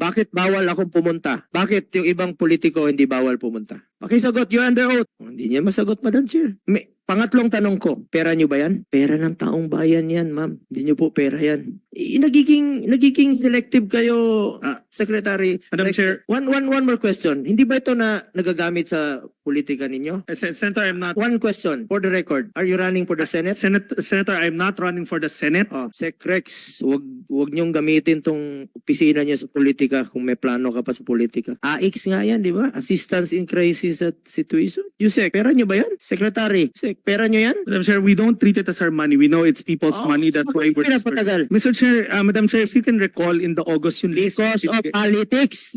Bakit bawal akong pumunta? Bakit yung ibang politiko hindi bawal pumunta? Pakisagot, you're under oath. Oh, Hindi niya masagot, Madam Chair. May, pangatlong tanong ko, pera niyo ba yan? Pera ng taong bayan yan, ma'am. Hindi niyo po pera yan. I, nagiging, nagiging selective kayo, Ah, Secretary. Madam Next- Chair. One, one, one more question. Hindi ba ito na nagagamit sa politika ninyo? Uh, Sen- Senator, I'm not. One question, for the record. Are you running for the Senate? Senate, Senator, I'm not running for the Senate. Oh, Sec Rex, wag wag niyong gamitin tong opisina niyo sa politika kung may plano ka pa sa politika. AX nga yan, di ba? Assistance in crisis at situation. Yusek, pera niyo ba yan? Secretary, Sec, pera niyo yan? Madam Chair, we don't treat it as our money. We know it's people's Oh, money. That's why we're pinapatagal? Mr. Chair, uh, Madam Chair, if you can recall in the August yung list. Because of politics.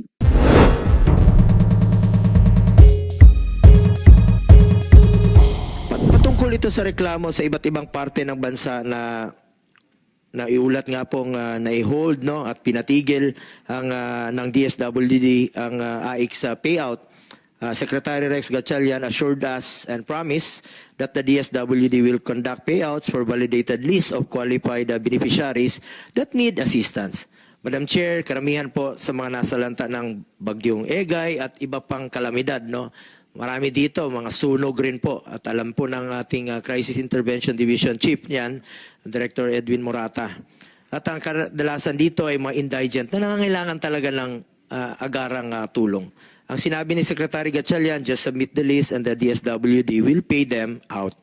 Pat- Patungkol ito sa reklamo sa iba't ibang parte ng bansa na na iulat nga pong uh, na-hold no at pinatigil ang ah, ng DSWD ang ah, AIX sa payout. Ah, Secretary Rex Gatchalian assured us and promised that the DSWD will conduct payouts for validated list of qualified beneficiaries that need assistance. Madam Chair, karamihan po sa mga nasalanta ng bagyong Egay at iba pang kalamidad, no? Marami dito, mga sunog rin po. At alam po ng ating ah, Crisis Intervention Division Chief niyan, Director Edwin Morata. At ang kadalasan dito ay mga indigent na nangangailangan talaga ng ah, agarang ah, tulong. Ang sinabi ni Secretary Gatchalian, just submit the list and the DSWD will pay them out.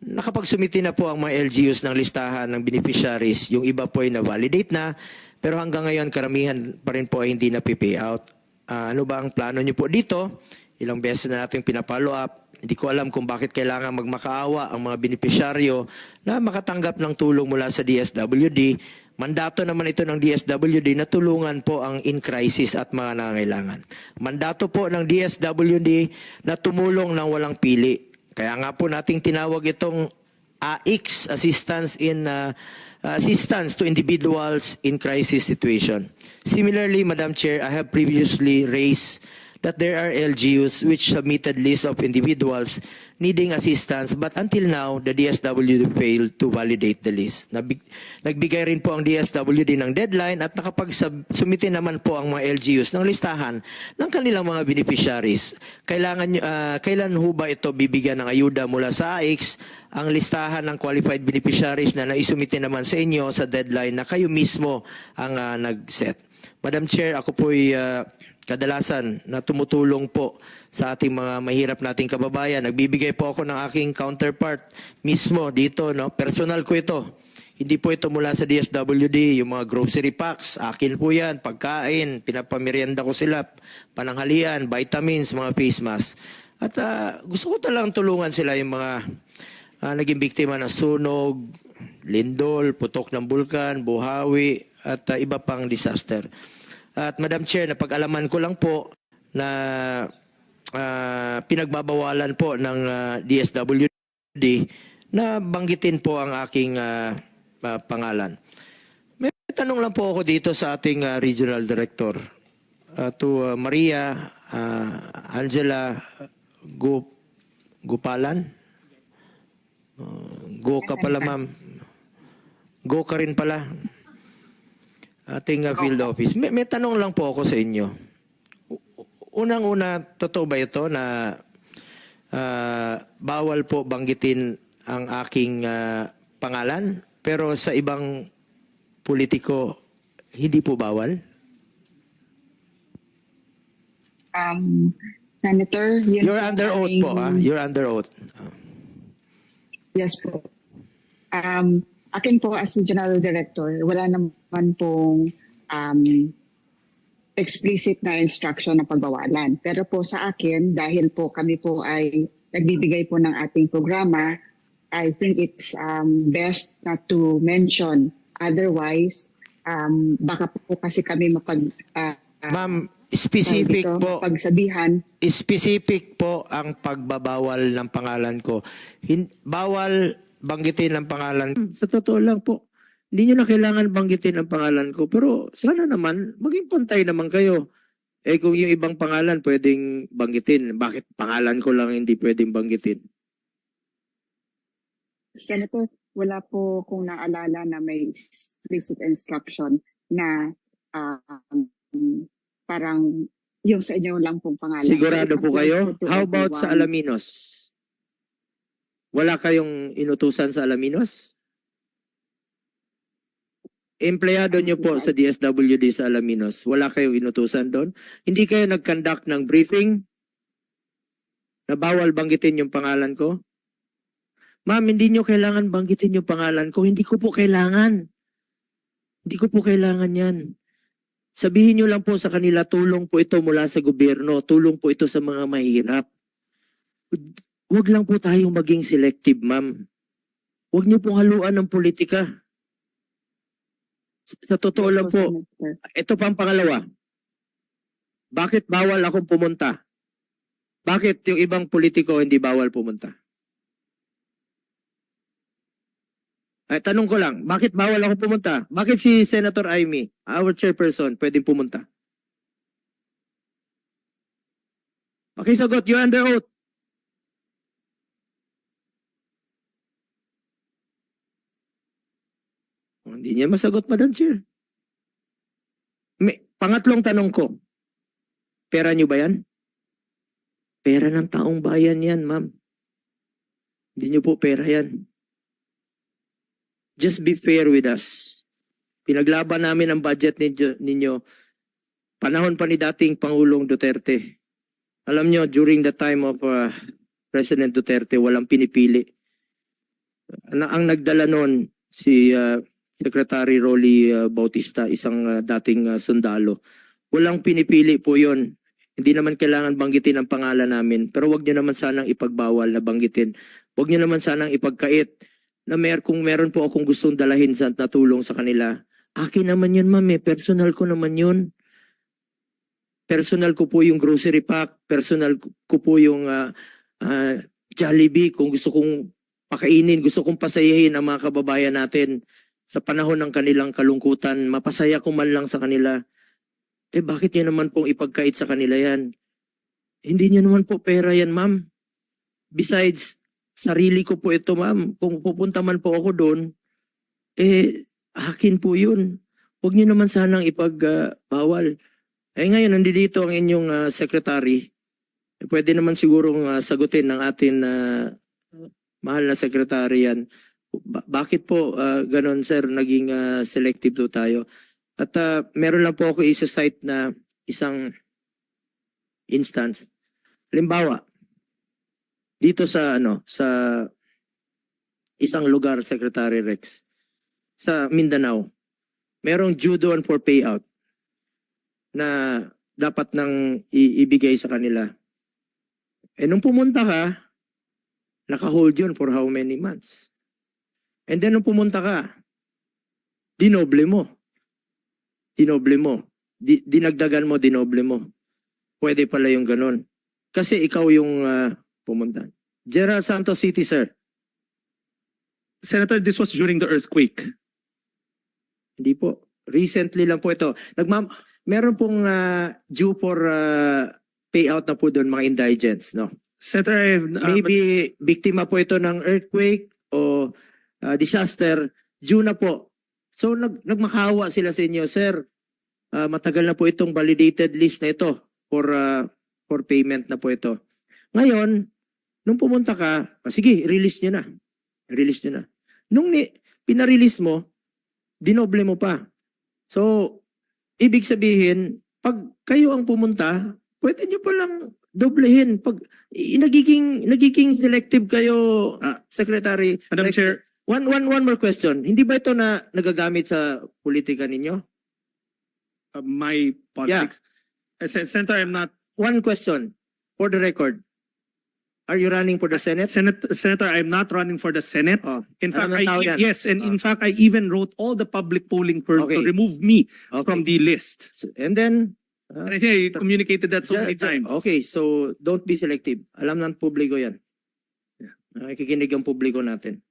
Nakapagsumiti na po ang mga LGUs ng listahan ng beneficiaries. Yung iba po ay na-validate na, pero hanggang ngayon karamihan pa rin po ay hindi na pay out. Ah, ano ba ang plano niyo po dito? Ilang beses na natin pinapollow up. Hindi ko alam kung bakit kailangan magmakaawa ang mga beneficiaryo na makatanggap ng tulong mula sa DSWD. Mandato naman ito ng DSWD na tulungan po ang in crisis at mga nangangailangan. Mandato po ng DSWD na tumulong ng walang pili. Kaya nga po nating tinawag itong AX, Assistance in uh, Assistance to Individuals in Crisis Situation. Similarly, Madam Chair, I have previously raised that there are LGUs which submitted list of individuals needing assistance but until now, the DSWD failed to validate the list. Nagbigay rin po ang DSWD ng deadline at nakapag-sumite naman po ang mga LGUs ng listahan ng kanilang mga beneficiaries. Kailangan, ah, kailan ho ba ito bibigyan ng ayuda mula sa AIX ang listahan ng qualified beneficiaries na naisumite naman sa inyo sa deadline na kayo mismo ang ah, nag-set? Madam Chair, ako po'y ah, kadalasan na tumutulong po sa ating mga mahirap nating kababayan. Nagbibigay po ako ng aking counterpart mismo dito, no? Personal ko ito. Hindi po ito mula sa DSWD, yung mga grocery packs, akin po yan, pagkain, pinapamerienda ko sila, pananghalian, vitamins, mga face mask. At ah, gusto ko talagang tulungan sila yung mga ah, naging biktima ng sunog, lindol, putok ng bulkan, buhawi, at ah, iba pang disaster. At Madam Chair, napag-alaman ko lang po na ah, pinagbabawalan po ng ah, DSWD na banggitin po ang aking ah, ah, pangalan. May tanong lang po ako dito sa ating ah, regional director ah, to ah, Maria ah, Angela Gu Gupalan. Uh, go ka pala, ma'am. Go ka rin pala ating uh, field office. May, may tanong lang po ako sa inyo. Unang-una, totoo ba ito na ah, bawal po banggitin ang aking ah, pangalan, pero sa ibang politiko, hindi po bawal? Um, Senator, yun You're under oath po, ah. You're under oath. Yes po. Um, akin po as regional director, wala naman pong um, explicit na instruction na pagbawalan. Pero po sa akin, dahil po kami po ay nagbibigay po ng ating programa, I think it's um, best not to mention. Otherwise, um, baka po kasi kami mapag... ah, Ma'am, specific dito, po, Pagsabihan. specific po ang pagbabawal ng pangalan ko. Hin- bawal banggitin ang pangalan. Sa totoo lang po, hindi nyo na kailangan banggitin ang pangalan ko. Pero sana naman, maging pantay naman kayo. Eh kung yung ibang pangalan pwedeng banggitin, bakit pangalan ko lang hindi pwedeng banggitin? Senator, wala po kung naalala na may explicit instruction na um, parang yung sa inyo lang pong pangalan. Sigurado So, po kayo? How about sa. Alaminos? Wala kayong inutusan sa Alaminos? Empleyado nyo po sa DSWD sa Alaminos, wala kayong inutusan doon? Hindi kayo nag-conduct ng briefing? Na bawal banggitin yung pangalan ko? Ma'am, hindi nyo kailangan banggitin yung pangalan ko. Hindi ko po kailangan. Hindi ko po kailangan yan. Sabihin nyo lang po sa kanila, tulong po ito mula sa gobyerno, tulong po ito sa mga mahirap. Huwag lang po tayong maging selective, ma'am. Huwag nyo pong haluan ng politika. Sa totoo Yes lang po, Senator. ito pa ang pangalawa. Bakit bawal akong pumunta? Bakit yung ibang politiko hindi bawal pumunta? Ay, tanong ko lang, bakit bawal ako pumunta? Bakit si Senator Amy, our chairperson, pwedeng pumunta? Okay, sagot. You're under oath. Hindi niya masagot, Madam Chair. May, pangatlong tanong ko, pera niyo ba yan? Pera ng taong bayan yan, ma'am. Hindi niyo po pera yan. Just be fair with us. Pinaglaban namin ang budget ninyo, ninyo panahon pa ni dating Pangulong Duterte. Alam niyo, during the time of uh, President Duterte, walang pinipili. Ang, ang nagdala noon, si uh, Secretary Rolly uh, Bautista, isang uh, dating uh, sundalo. Walang pinipili po yon. Hindi naman kailangan banggitin ang pangalan namin, pero wag niyo naman sanang ipagbawal na banggitin. Wag niyo naman sanang ipagkait na mer kung meron po akong gustong dalahin sa natulong sa kanila. Akin naman yun, ma'am. Eh. Personal ko naman yun. Personal ko po yung grocery pack. Personal ko po yung uh, uh, Jollibee. Kung gusto kong pakainin, gusto kong pasayahin ang mga kababayan natin sa panahon ng kanilang kalungkutan, mapasaya ko man lang sa kanila, eh bakit niyo naman pong ipagkait sa kanila yan? Hindi niyo naman po pera yan, ma'am. Besides, sarili ko po ito, ma'am. Kung pupunta man po ako doon, eh, akin po yun. Huwag niyo naman sanang ipagbawal. eh ngayon, nandito ang inyong ah, secretary. Eh, pwede naman sigurong ah, sagutin ng atin na mahal na secretary yan. Ba- bakit po ah, ganon sir naging ah, selective do tayo? At ah, meron lang po ako isa-cite na isang instance. Halimbawa, dito sa ano sa isang lugar Secretary Rex sa Mindanao, merong due doon for payout na dapat nang ibigay sa kanila. Eh nung pumunta ka, naka-hold yun for how many months? And then nung pumunta ka, dinoble mo. Dinoble mo. Di, dinagdagan mo, dinoble mo. Pwede pala yung ganun. Kasi ikaw yung ah, pumunta. Gerald Santos City, sir. Senator, this was during the earthquake. Hindi po. Recently lang po ito. Nagmam meron pong ah, due for ah, payout na po doon mga indigents, no? Senator, uh, Maybe biktima po ito ng earthquake o ah, disaster, due na po. So nag nagmakawa sila sa inyo, sir. ah, matagal na po itong validated list na ito for ah, for payment na po ito. Ngayon, nung pumunta ka, ah, sige, release nyo na. Release nyo na. Nung ni, pinarelease mo, dinoble mo pa. So, ibig sabihin, pag kayo ang pumunta, pwede nyo palang doblehin. Pag nagiging nagiging selective kayo, Ah, Secretary. Madam. Chair, One one one more question. Hindi ba ito na nagagamit sa politika ninyo? uh, my politics. Uh, Sen- Senator, I'm not One question for the record. Are you running for the Senate? Senator, Senator, I'm not running for the Senate. Oh, In fact, I, yan? yes, and in fact, I even wrote all the public polling firms Okay. to remove me okay. from the list. And then uh, And I think I communicated that so Ja- many times. Okay, so don't be selective. Alam ng publiko yan. Nakikinig ang publiko natin.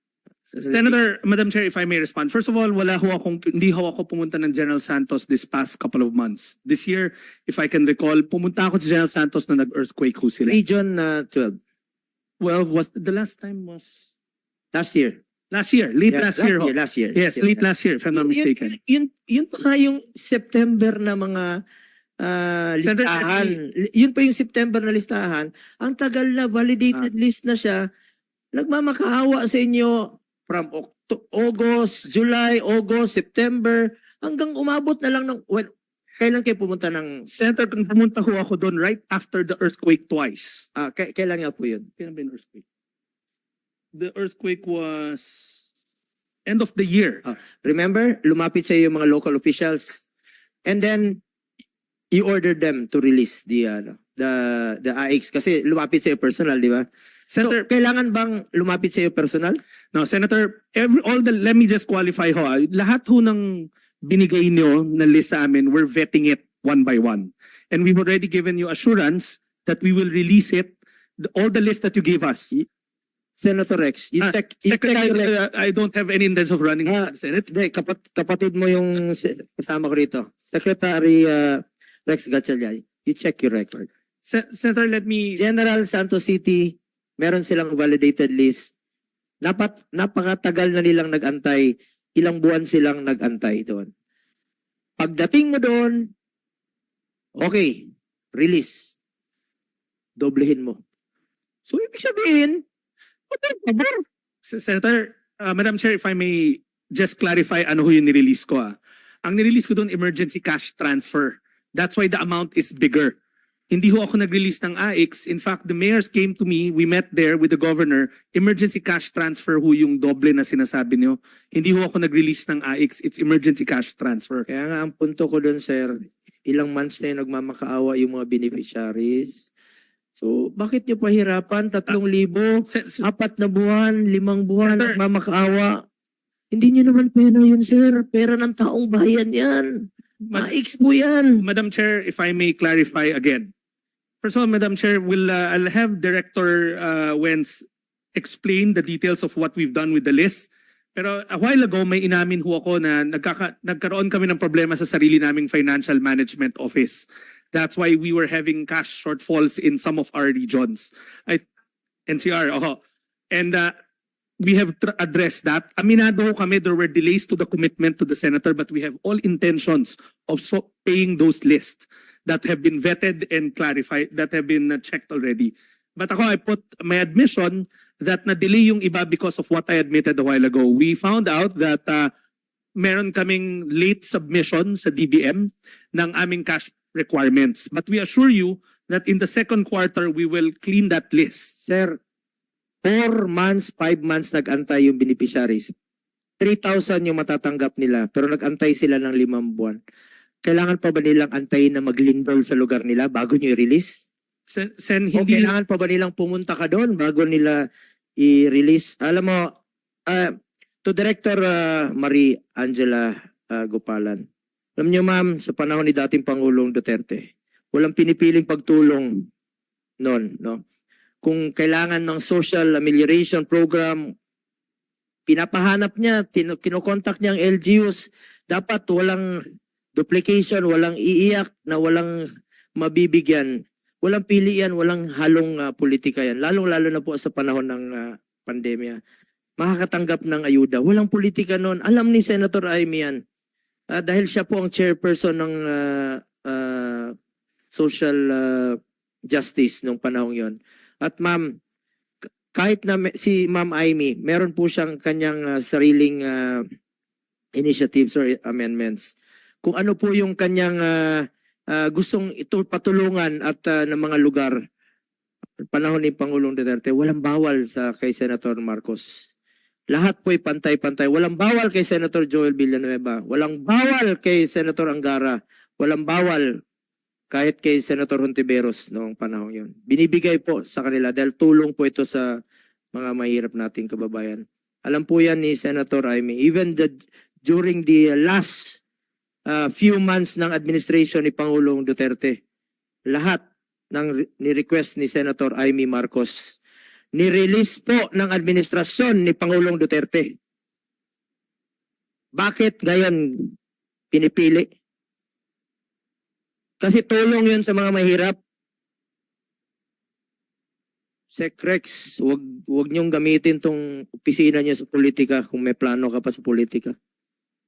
Senator, Madam Chair, if I may respond. First of all, wala ho akong, hindi ho ako pumunta ng General Santos this past couple of months. This year, if I can recall, pumunta ako sa General Santos na nag-earthquake ho sila. Region uh, 12, 12 was, the last time was last year. last year, late Yeah, last year ho. Last year. Yes, late last year, if I'm not Yun- mistaken. Yun, yun pa nga yung September na mga ah, Senator, listahan. Li- Yun pa yung September na listahan. Ang tagal na validated Ah. list na siya. Nagmamakaawa sa inyo from Octo- August, July, August, September, hanggang umabot na lang ng, well, kailan kayo pumunta ng, Senator, kung pumunta ho ako doon right after the earthquake twice. ah, k- kailan nga po yun? Kailan ba yung earthquake? The earthquake was end of the year. Remember, lumapit sa iyo yung mga local officials and then you ordered them to release the ano, the the AX kasi lumapit sa iyo personal, di ba? Senator, so, kailangan bang lumapit sa iyo personal? no, Senator, every, all the, let me just qualify ho. ah. Lahat ho ng binigay niyo na list sa amin, we're vetting it one by one. And we've already given you assurance that we will release it, the- all the list that you gave us. Senator Rex, you Ah, check, you check Secretary, your- uh, I don't have any intention of running Ah, Senate. Hindi, kapat, kapatid mo yung kasama ko rito. Secretary uh, Rex Gatchalian, you check your record. Se- Senator, let me General Santos City, meron silang validated list. Napat, napakatagal na nilang nagantay. Ilang buwan silang nagantay doon. Pagdating mo doon, okay, release. Doblehin mo. So, ibig sabihin, S- Senator, uh, Madam Chair, if I may just clarify ano ho yung nirelease ko ah. Ang nirelease ko doon, emergency cash transfer. That's why the amount is bigger. Hindi ho ako nag-release ng AX. In fact, the mayors came to me, we met there with the governor. Emergency cash transfer ho yung doble na sinasabi niyo. Hindi ho ako nag-release ng AX. It's emergency cash transfer. Kaya nga ang punto ko doon, sir, ilang months na yung nagmamakaawa yung mga beneficiaries. So, bakit nyo pahirapan? Tatlong libo, Se- se- apat na buwan, limang buwan, Senator- nagmamakaawa. Hindi nyo naman pera yun, sir. Pera ng taong bayan yan. Ma- Maix po yan. Madam Chair, if I may clarify again. First of all, Madam Chair, will uh, I'll have Director uh, Wentz explain the details of what we've done with the list. Pero a while ago, may inamin ho ako na nagkaka- nagkaroon kami ng problema sa sarili naming financial management office. That's why we were having cash shortfalls in some of our regions. I, NCR, oh. And uh, we have addressed that. Aminado ho kami, there were delays to the commitment to the senator, but we have all intentions of so paying those lists that have been vetted and clarified, that have been uh, checked already. But ako, I put my admission that na-delay yung iba because of what I admitted a while ago. We found out that uh, meron kaming late submission sa DBM ng aming cash requirements. But we assure you that in the second quarter, we will clean that list. Sir, four months, five months nag-antay yung beneficiaries. 3,000 yung matatanggap nila, pero nag-antay sila ng limang buwan. Kailangan pa ba nilang antayin na maglindol sa lugar nila bago nyo i-release? Sen, sen O hindi kailangan pa ba nilang pumunta ka doon bago nila i-release? Alam mo, ah, to Director ah, Marie Angela ah, Gopalan, alam niyo ma'am, sa panahon ni dating Pangulong Duterte, walang pinipiling pagtulong noon, no? Kung kailangan ng social amelioration program, pinapahanap niya, kinokontak niya ang LGUs, dapat walang duplication, walang iiyak na walang mabibigyan walang pilian, walang halong ah, politika yan. Lalong-lalo na po sa panahon ng ah, pandemya. Makakatanggap ng ayuda. Walang politika noon. Alam ni Senator Amy yan. Ah, dahil siya po ang chairperson ng ah, ah, social ah, justice nung panahon yon. At ma'am, kahit na si Ma'am Amy, meron po siyang kanyang ah, sariling ah, initiatives or amendments. Kung ano po yung kanyang ah, ah, gustong ito patulungan at ah, ng mga lugar panahon ni Pangulong Duterte, walang bawal sa kay Senator Marcos. Lahat po'y pantay-pantay. Walang bawal kay Senator Joel Villanueva. Walang bawal kay Senator Angara. Walang bawal kahit kay Senator Hontiveros noong panahon yon. Binibigay po sa kanila dahil tulong po ito sa mga mahirap nating kababayan. Alam po yan ni Senator Amy. Even the, during the last uh, few months ng administration ni Pangulong Duterte, lahat ng re- ni-request ni Senator Amy Marcos, ni-release po ng administrasyon ni Pangulong Duterte. Bakit ngayon pinipili? Kasi tulong yun sa mga mahirap. Sec Rex, wag, wag niyong gamitin tong opisina niyo sa politika kung may plano ka pa sa politika.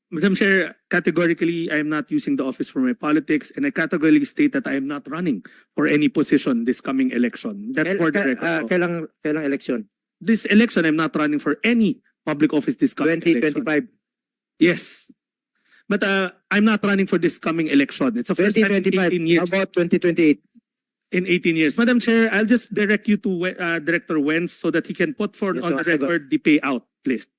Madam Chair, categorically, I am not using the office for my politics, and I categorically state that I am not running for any position this coming election. That's Kail- for the record. po. kailang, kailang election? This election, I'm not running for any public office this coming election. 2025. Yes. But uh, I'm not running for this coming election. It's the first time in 2025. 18 How years. about 2028? In 18 years. Madam Chair, I'll just direct you to uh, Director Wenz so that he can put forward Yes, on the record the payout list.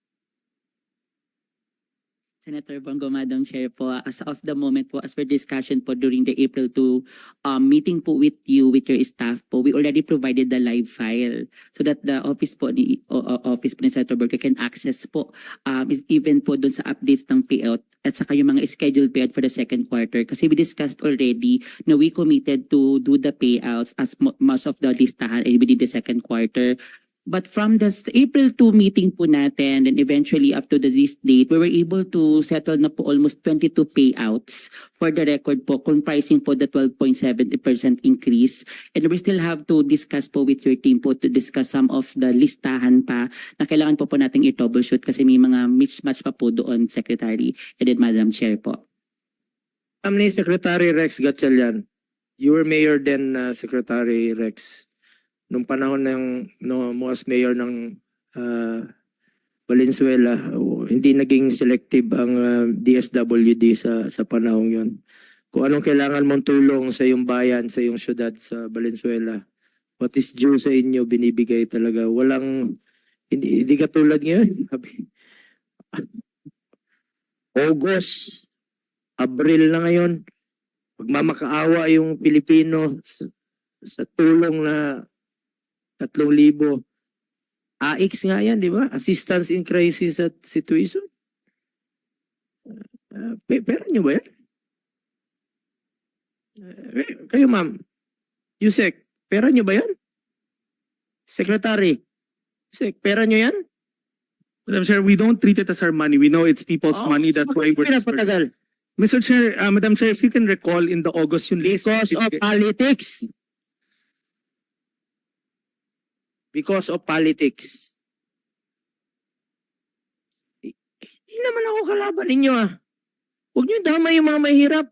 Senator Bongo, Madam Chair po, as of the moment po, as per discussion po during the April 2 um, meeting po with you, with your staff po, we already provided the live file so that the office po ni, o- office po ni Senator Bongo can access po um, even po dun sa updates ng payout at saka yung mga scheduled payout for the second quarter. Kasi we discussed already na we committed to do the payouts as mo- most of the listahan ay within the second quarter. But from the April 2 meeting po natin and eventually after the list date, we were able to settle na po almost 22 payouts for the record po, comprising po the 12.7% increase. And we still have to discuss po with your team po to discuss some of the listahan pa na kailangan po po nating i-troubleshoot kasi may mga mismatch pa po doon, Secretary and then Madam Chair po. Alam ni Secretary Rex Gatchalian, you were mayor then, uh, Secretary Rex. Nung panahon ng no, mo mayor ng uh, Valenzuela, oh, hindi naging selective ang uh, DSWD sa sa panahong yon. Kung anong kailangan mong tulong sa iyong bayan, sa iyong syudad sa Valenzuela, what is due sa inyo, binibigay talaga. Walang, hindi, hindi katulad ngayon. August, Abril na ngayon, magmamakaawa yung Pilipino sa, sa tulong na 3,000. AX nga yan, di ba? Assistance in Crisis at Situation. Uh, pe- pera nyo ba yan? Uh, kayo ma'am, Yusek, pera nyo ba yan? Secretary, Yusek, pera nyo yan? Madam Chair, we don't treat it as our money. We know it's people's Oh, money. That's why we're Pinapatagal. Mr. Chair, uh, Madam Chair, if you can recall in the August yung. Because of politics. Because of politics. Hindi naman ako kalaban ninyo ah. Huwag niyo damay yung mga mahirap.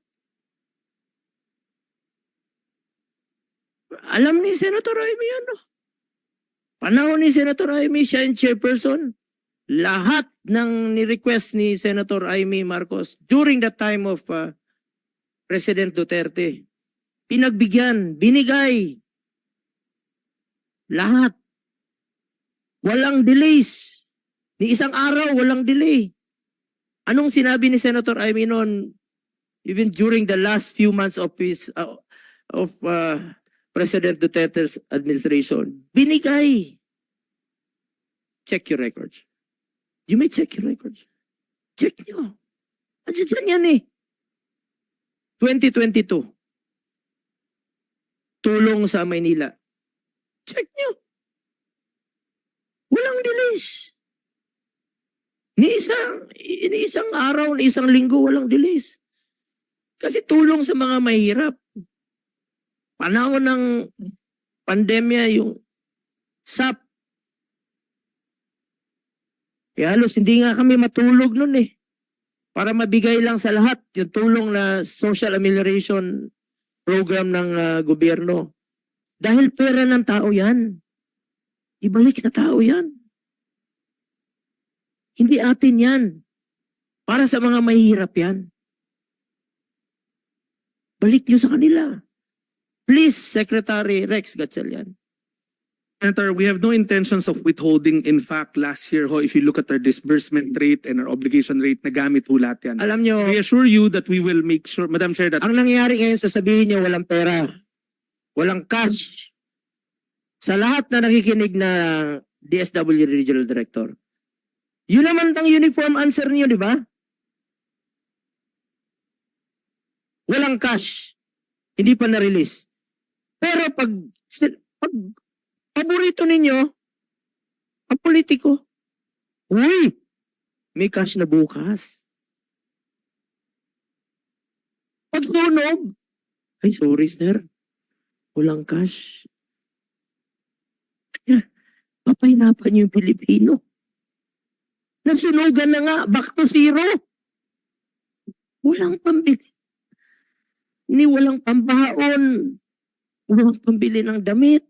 Alam ni Senator Amy yan no? Panahon ni Senator Amy, siya yung chairperson. Lahat ng ni-request ni Senator Amy Marcos during the time of uh, President Duterte. Pinagbigyan, binigay. Lahat. Walang delays. Ni isang araw, walang delay. Anong sinabi ni Senator Amy even during the last few months of his, uh, of uh, President Duterte's administration? Binigay. Check your records. You may check your records. Check nyo. Andiyan yan eh. 2022. Tulong sa Maynila. Check nyo. Walang delays. Ni isang, ni isang araw, ni isang linggo, walang delays. Kasi tulong sa mga mahirap. Panahon ng pandemya, yung SAP. Eh, halos hindi nga kami matulog nun eh para mabigay lang sa lahat yung tulong na social amelioration program ng ah, gobyerno. Dahil pera ng tao yan. Ibalik sa tao yan. Hindi atin yan. Para sa mga mahihirap yan. Balik nyo sa kanila. Please, Secretary Rex Gatchalian. Senator, we have no intentions of withholding. In fact, last year, ho, if you look at our disbursement rate and our obligation rate, nagamit ho lahat yan. Alam nyo, We assure you that we will make sure, Madam Chair, that ang nangyayari ngayon, sasabihin nyo, walang pera. Walang cash. Sa lahat na nakikinig na DSW Regional Director. Yun naman ang uniform answer niyo, di ba? Walang cash. Hindi pa na-release. Pero pag, pag paborito ninyo, ang politiko, uy, may cash na bukas. Pag sunog, ay sorry sir, walang cash. Papahinapan yung Pilipino. Nasunugan na nga, back to zero. Walang pambili. Ni walang pambaon. Walang pambili ng damit.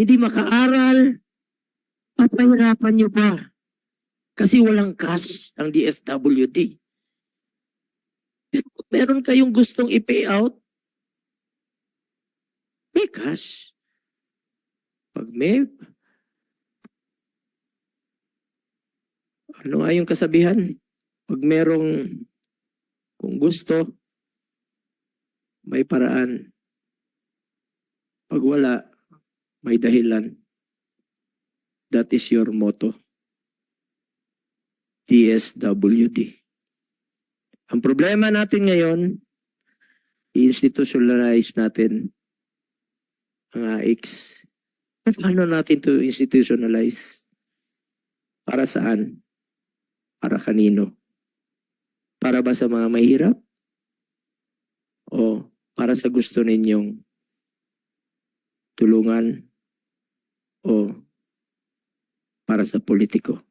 Hindi makaaral. Papahirapan niyo pa. Kasi walang cash ang DSWD. Pero kung meron kayong gustong i-pay out, may cash. Pag may ano nga yung kasabihan? Pag merong kung gusto, may paraan. Pag wala, may dahilan. That is your motto. DSWD. Ang problema natin ngayon, i-institutionalize natin ang AX. Paano natin to institutionalize? Para saan? Para kanino? Para ba sa mga mahirap? O para sa gusto ninyong tulungan? O para sa politiko?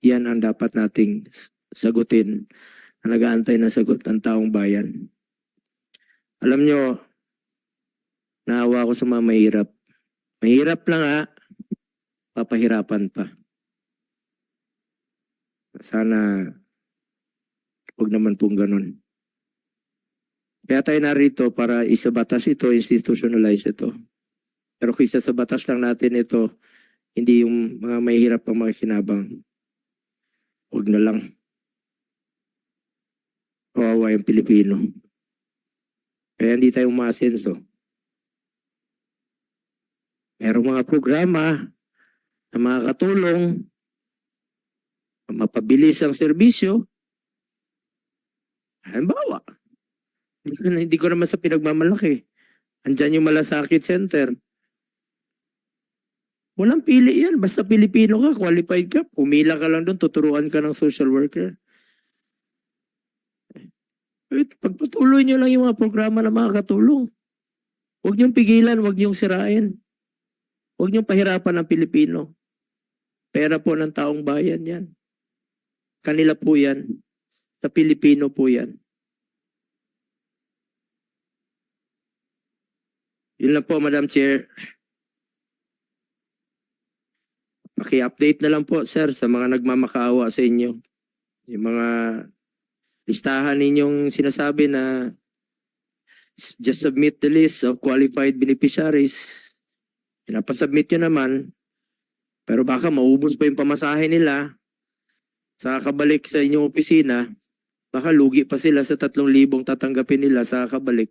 Yan ang dapat nating sagutin na nag-aantay na sagot ang taong bayan. Alam nyo, naawa ko sa mga mahirap. Mahirap lang ha, papahirapan pa. Sana huwag naman pong ganun. Kaya tayo narito para isabatas ito, institutionalize ito. Pero kung isa sa batas lang natin ito, hindi yung mga mahihirap ang mga kinabang. Huwag na lang. Kawawa yung Pilipino. Kaya hindi tayo umaasenso. Merong mga programa na makakatulong mapabilis ang serbisyo. Halimbawa, hindi ko, naman sa pinagmamalaki. Andyan yung Malasakit Center. Walang pili yan. Basta Pilipino ka, qualified ka. Pumila ka lang doon, tuturuan ka ng social worker. Eh, pagpatuloy nyo lang yung mga programa na makakatulong. Huwag niyong pigilan, huwag niyong sirain. Huwag niyong pahirapan ng Pilipino. Pera po ng taong bayan yan. Kanila po yan. Sa Pilipino po yan. Yun lang po, Madam Chair. Paki-update na lang po, sir, sa mga nagmamakaawa sa inyo. Yung mga listahan ninyong sinasabi na just submit the list of qualified beneficiaries. Pinapasubmit nyo naman, pero baka maubos pa yung pamasahe nila sa kabalik sa inyong opisina, baka lugi pa sila sa tatlong libong tatanggapin nila sa kabalik.